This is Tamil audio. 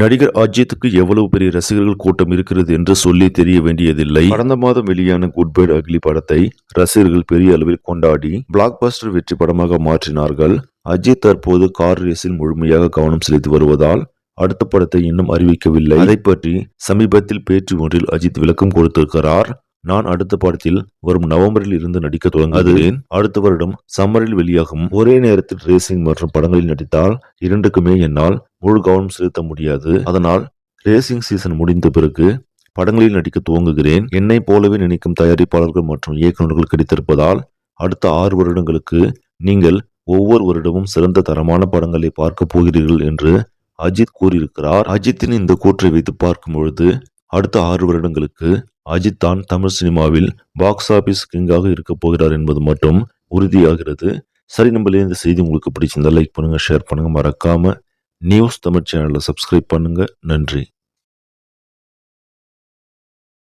நடிகர் அஜித்துக்கு எவ்வளவு பெரிய ரசிகர்கள் கூட்டம் இருக்கிறது என்று சொல்லி தெரிய வேண்டியதில்லை. கடந்த மாதம் வெளியான குட் பைட் அக்லி படத்தை ரசிகர்கள் பெரிய அளவில் கொண்டாடி பிளாக் பஸ்டர் வெற்றி படமாக மாற்றினார்கள். அஜித் தற்போது கார் ரேஸில் முழுமையாக கவனம் செலுத்தி வருவதால் அடுத்த படத்தை இன்னும் அறிவிக்கவில்லை. அதை பற்றி சமீபத்தில் பேச்சு ஒன்றில் அஜித் விளக்கம் கொடுத்திருக்கிறார். நான் அடுத்த படத்தில் வரும் நவம்பரில் இருந்து நடிக்க தொடங்குகிறேன். அடுத்த வருடம் சம்மரில் வெளியாகும் ஒரே நேரத்தில் ரேசிங் மற்றும் படங்களில் நடித்தால் இரண்டுக்குமே என்னால் முழு கவனம் செலுத்த முடியாது. அதனால் ரேசிங் சீசன் முடிந்த பிறகு படங்களில் நடிக்க துவங்குகிறேன். என்னை போலவே நினைக்கும் தயாரிப்பாளர்கள் மற்றும் இயக்குநர்கள் கிடைத்திருப்பதால் அடுத்த ஆறு வருடங்களுக்கு நீங்கள் ஒவ்வொரு வருடமும் சிறந்த தரமான படங்களை பார்க்க போகிறீர்கள் என்று அஜித் கூறியிருக்கிறார். அஜித்தின் இந்த கூற்றை வைத்து பார்க்கும் பொழுது அடுத்த ஆறு வருடங்களுக்கு அஜித் தான் தமிழ் சினிமாவில் பாக்ஸ் ஆபீஸ் கிங்காக இருக்க போகிறார் என்பது மட்டும் உறுதியாகிறது. சரி நம்மளே இந்த செய்தி உங்களுக்கு பிடிச்சிருந்தா லைக் பண்ணுங்க ஷேர் பண்ணுங்க. மறக்காம நியூஸ் தமிழ் சேனலை சப்ஸ்கிரைப் பண்ணுங்க. நன்றி.